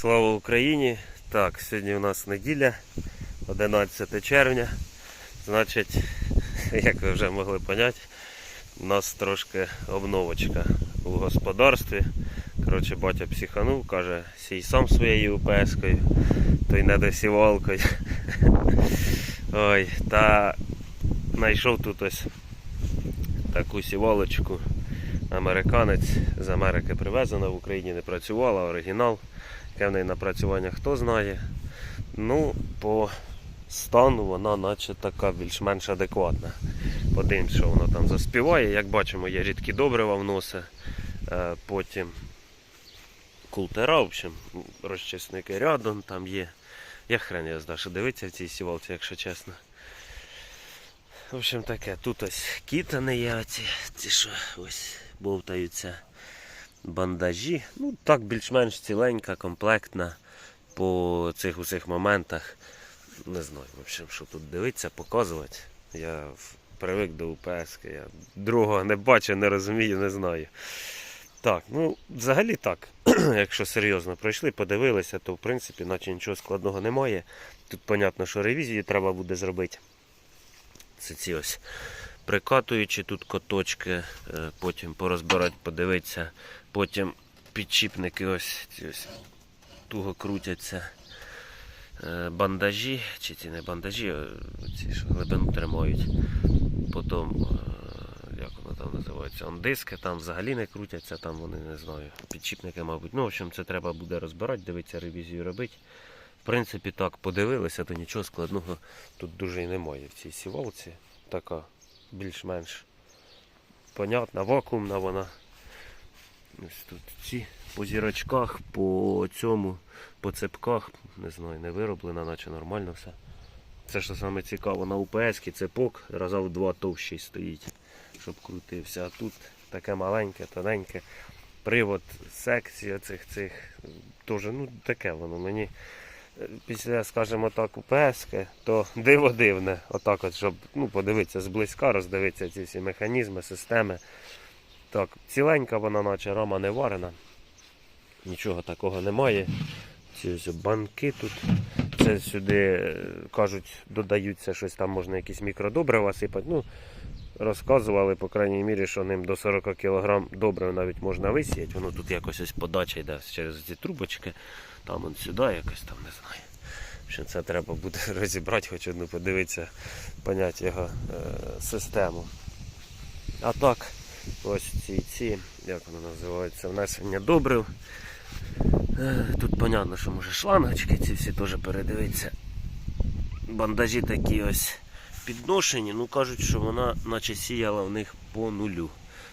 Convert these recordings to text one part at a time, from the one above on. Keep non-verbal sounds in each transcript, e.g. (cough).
Слава Україні! Так, сьогодні у нас неділя, 11 червня. Значить, (laughs) як ви вже могли поняти, у нас трошки обновочка у господарстві. Коротше, батя психанув, каже, сій сам своєю УПС-кою, то й не досівалкою. (laughs) Ой, та знайшов тут ось таку сівалочку. Американець з Америки привезена, в Україні не працювала, оригінал. Яке в неї напрацювання хто знає. Ну, по стану вона наче така більш-менш адекватна. Подивимось, що воно там заспіває. Як бачимо, є рідкі добрива вносить. Е, Потім култера, в общем, розчисники рядом там є. Я хрен я знаю, що дивиться в цій сівалці, якщо чесно. В общем таке, тут ось кітани є оці, ці що ось бовтаються бандажі. Ну так більш-менш ціленька, комплектна по цих усіх моментах. Не знаю, в общем, що тут дивитися, показувати. Я привик до УПС, я другого не бачу, не розумію, не знаю. Так, ну взагалі так, (clears throat) якщо серйозно пройшли, подивилися, то в принципі наче нічого складного немає. Тут понятно, що ревізію треба буде зробити. Це ці ось прикатуючи тут коточки, е, потім порозбирати, подивитися, потім підчіпники ось, ось туго крутяться. Е, Бандажі, чи ці не бандажі, ці що глибину тримають. Потім, е, як воно там називається, он диски там взагалі не крутяться, там вони не знаю, підчіпники, мабуть. Ну, в общем, це треба буде розбирати, дивитися, ревізію робити. В принципі, так, подивилися, то нічого складного тут дуже і немає в цій сівалці. Така більш-менш понятна, вакуумна вона. Ось тут ці по зірочках, по цьому, по цепках, не знаю, не вироблена, наче нормально все. Це що саме цікаво, на УПС цепок раза в два товщий стоїть, щоб крутився. А тут таке маленьке, тоненьке. Привод секції цих цих теж, ну таке воно мені після, скажімо так, УПС, то диво дивне, отак от, щоб ну, подивитися зблизька, роздивитися ці всі механізми, системи. Так, ціленька вона, наче рама не варена. Нічого такого немає. Ці банки тут. Це сюди, е, кажуть, додаються щось там, можна якісь мікродобрива сипати. Ну, розказували, по крайній мірі, що ним до 40 кг добрив навіть можна висіяти. Воно тут якось ось подача йде через ці трубочки. Там он сюди якось там не знаю. Общем, це треба буде (laughs) розібрати, хоч одну подивитися, поняти його е, систему. А так, ось ці ці, як воно називається, внесення добрив. Е, Тут понятно, що може шлангочки ці всі теж передивитися. Бандажі такі ось підношені, ну кажуть, що вона наче сіяла в них по нулю.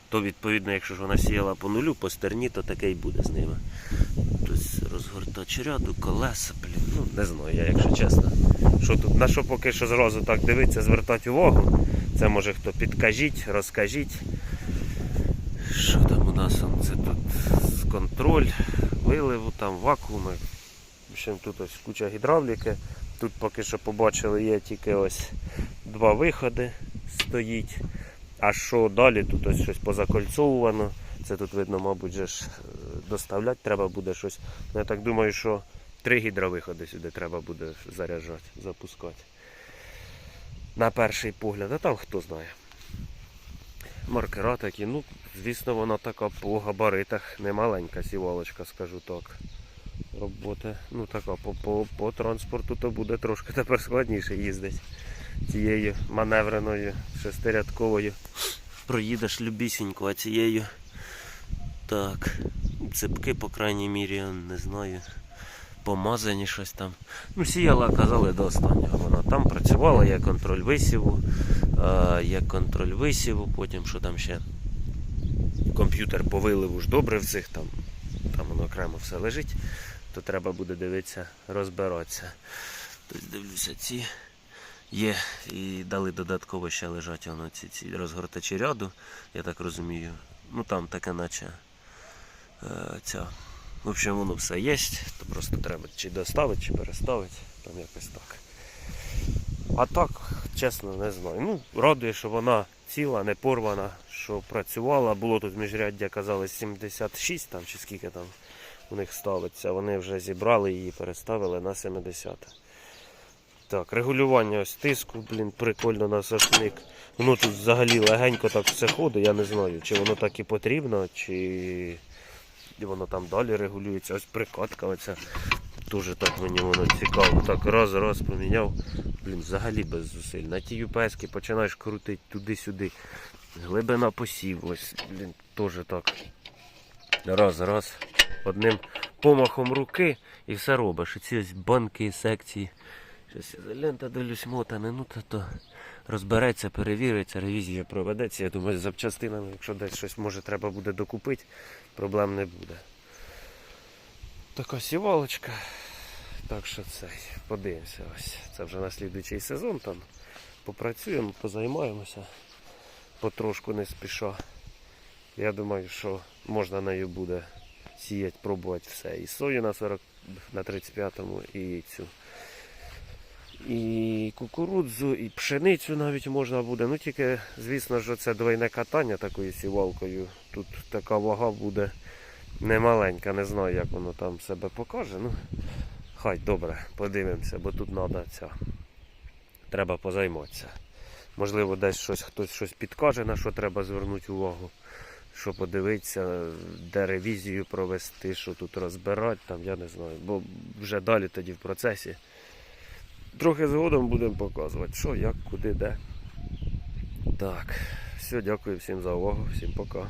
То відповідно, якщо ж вона сіяла по нулю, по стерні, то таке й буде з ними. Тобто розгортач ряду, колеса, блін, ну не знаю, я, якщо чесно. Що тут, на що поки що зразу так дивитися, звертати увагу. Це може хто підкажіть, розкажіть. Що там у нас? Це тут контроль, виливу, там вакууми. В общем, тут ось куча гідравліки. Тут поки що побачили, є тільки ось два виходи стоїть. А що далі? Тут ось щось позакольцовувано. Це тут видно, мабуть, ж е, доставляти треба буде щось. Ну, Я так думаю, що три гідровиходи сюди треба буде заряджати, запускати. На перший погляд, а там хто знає. Маркера такі, ну, звісно, вона така по габаритах немаленька сівалочка, скажу так. Робота, ну така по, по, по транспорту то буде трошки тепер складніше їздити. Цією маневреною шестирядковою. Проїдеш любісінько, а цією. Так, цепки, по крайній мірі, не знаю. Помазані щось там. Ну, сіяла, казали до останнього. Вона там працювала, є контроль висіву, є контроль висіву, потім що там ще. Комп'ютер по виливу ж добре в цих там, там воно окремо все лежить, то треба буде дивитися, розбиратися. Тобто дивлюся, ці є і дали додатково ще лежать воно ці, ці розгортачі ряду, я так розумію. Ну там таке наче е, ця. В общем, воно все є, то просто треба чи доставити, чи переставити, там якось так. А так, чесно, не знаю. Ну, радує, що вона ціла, не порвана, що працювала. Було тут міжряддя, казали, 76 там чи скільки там у них ставиться. Вони вже зібрали її, переставили на 70. Так, регулювання ось тиску, блін, прикольно на сошник. Воно тут взагалі легенько так все ходить, я не знаю, чи воно так і потрібно, чи воно там далі регулюється. Ось прикатка оця. Дуже так мені воно цікаво. Так раз, раз поміняв. Блін, взагалі без зусиль. На ті юпески починаєш крутити туди-сюди. Глибина посів, ось, блін, теж так. Раз, раз. Одним помахом руки і все робиш. І ці ось банки, секції. Щось лента дивлюсь мотане, ну то, то розбереться, перевіриться, ревізія проведеться. Я думаю, запчастинами, якщо десь щось може треба буде докупити, проблем не буде. Така сівалочка. Так що це, подивимося ось. Це вже на слідуючий сезон там. Попрацюємо, позаймаємося. Потрошку не спіша. Я думаю, що можна нею буде сіяти, пробувати все. І сою на 40 на 35-му, і цю. І кукурудзу, і пшеницю навіть можна буде. Ну тільки, звісно ж, це двойне катання такою сівалкою. Тут така вага буде немаленька, не знаю, як воно там себе покаже. Ну, хай добре, подивимося, бо тут треба ця. Треба позайматися. Можливо, десь щось хтось щось підкаже, на що треба звернути увагу. Що подивитися, де ревізію провести, що тут розбирати, там, я не знаю. Бо вже далі тоді в процесі. Трохи згодом будемо показувати, що, як, куди, де. Так, все, дякую всім за увагу, всім пока.